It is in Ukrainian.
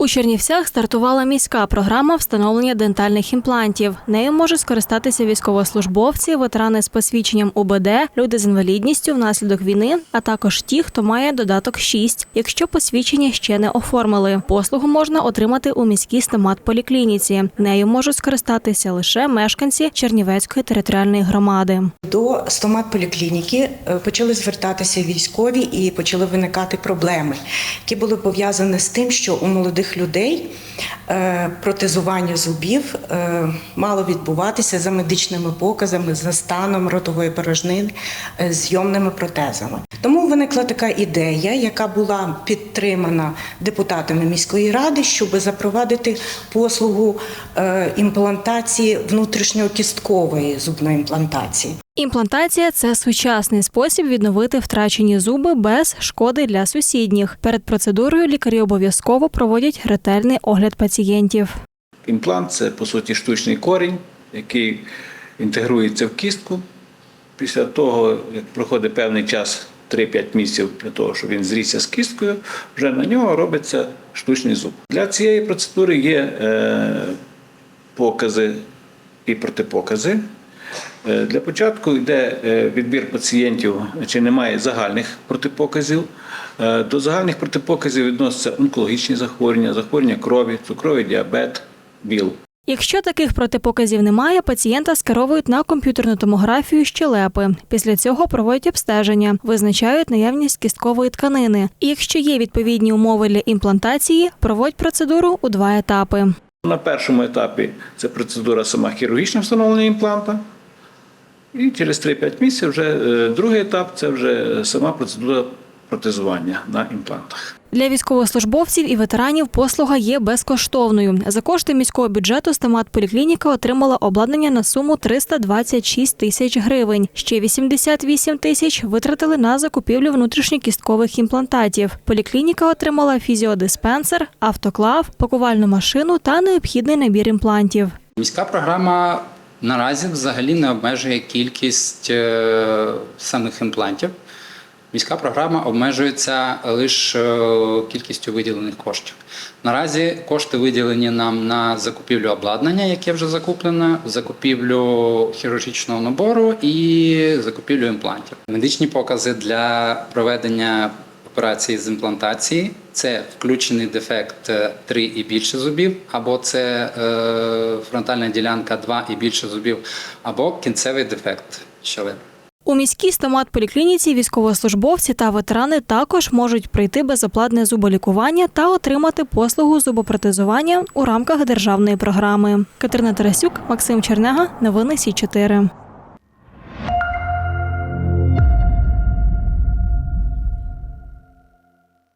У Чернівцях стартувала міська програма встановлення дентальних імплантів. Нею можуть скористатися військовослужбовці, ветерани з посвідченням УБД, люди з інвалідністю внаслідок війни, а також ті, хто має додаток 6, якщо посвідчення ще не оформили. Послугу можна отримати у міській стомат-поліклініці. Нею можуть скористатися лише мешканці Чернівецької територіальної громади. До стомат-поліклініки е, почали звертатися військові і почали виникати проблеми, які були пов'язані з тим, що у молодих людей е, протезування зубів е, мало відбуватися за медичними показами, за станом ротової порожнини, е, зйомними протезами. Тому виникла така ідея, яка була підтримана депутатами міської ради, щоб запровадити послугу імплантації внутрішньокісткової зубної імплантації. Імплантація це сучасний спосіб відновити втрачені зуби без шкоди для сусідніх. Перед процедурою лікарі обов'язково проводять ретельний огляд пацієнтів. Імплант це по суті штучний корінь, який інтегрується в кістку. Після того, як проходить певний час, 3-5 місяців для того, щоб він зрісся з кісткою, вже на нього робиться штучний зуб. Для цієї процедури є е, покази і протипокази. Е, Для початку йде е, відбір пацієнтів, чи немає загальних протипоказів. Е, До загальних протипоказів відносяться онкологічні захворювання, захворювання крові, цукровий діабет, ВІЛ. Якщо таких протипоказів немає, пацієнта скеровують на комп'ютерну томографію щелепи. Після цього проводять обстеження, визначають наявність кісткової тканини. І якщо є відповідні умови для імплантації, проводять процедуру у два етапи. На першому етапі це процедура сама хірургічне встановлення імпланта. І через 3-5 місяців вже е, другий етап це вже сама процедура протезування на імплантах. Для військовослужбовців і ветеранів послуга є безкоштовною. За кошти міського бюджету стомат-поліклініка отримала обладнання на суму 326 тисяч гривень. Ще 88 тисяч витратили на закупівлю внутрішньокісткових імплантатів. Поліклініка отримала фізіодиспенсер, автоклав, пакувальну машину та необхідний набір імплантів. Міська програма наразі взагалі не обмежує кількість е, самих імплантів. Міська програма обмежується лише е, кількістю виділених коштів. Наразі кошти виділені нам на закупівлю обладнання, яке вже закуплено, закупівлю хірургічного набору і закупівлю імплантів. Медичні покази для проведення операції з імплантації це включений дефект 3 і більше зубів, або це е, фронтальна ділянка 2 і більше зубів, або кінцевий дефект щелеп. У міській стомат-поліклініці військовослужбовці та ветерани також можуть пройти безоплатне зуболікування та отримати послугу зубопротезування у рамках державної програми. Катерина Тарасюк, Максим Чернега, новини Сі 4